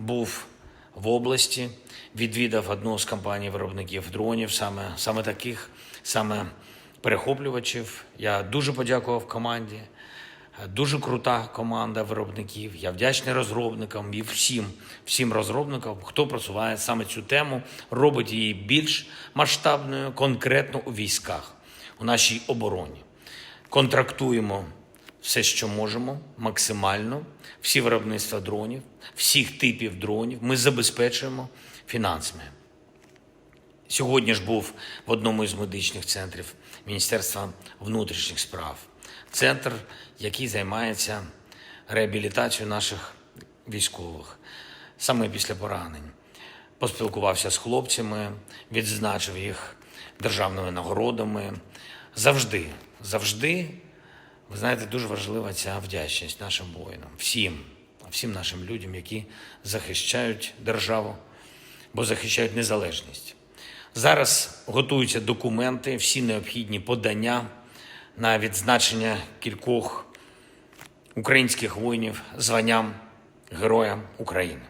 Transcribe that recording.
був в області, відвідав одну з компаній виробників дронів, саме, саме таких, саме перехоплювачів. Я дуже подякував команді. Дуже крута команда виробників. Я вдячний розробникам і всім, всім розробникам, хто просуває саме цю тему, робить її більш масштабною, конкретно у військах, у нашій обороні. Контрактуємо все, що можемо, максимально, всі виробництва дронів, всіх типів дронів. Ми забезпечуємо фінансами. Сьогодні ж був в одному із медичних центрів Міністерства внутрішніх справ. Центр, який займається реабілітацією наших військових саме після поранень. Поспілкувався з хлопцями, відзначив їх державними нагородами. Завжди, завжди, ви знаєте, дуже важлива ця вдячність нашим воїнам, всім, всім нашим людям, які захищають державу, бо захищають незалежність. Зараз готуються документи, всі необхідні подання на відзначення кількох українських воїнів званням Героя України.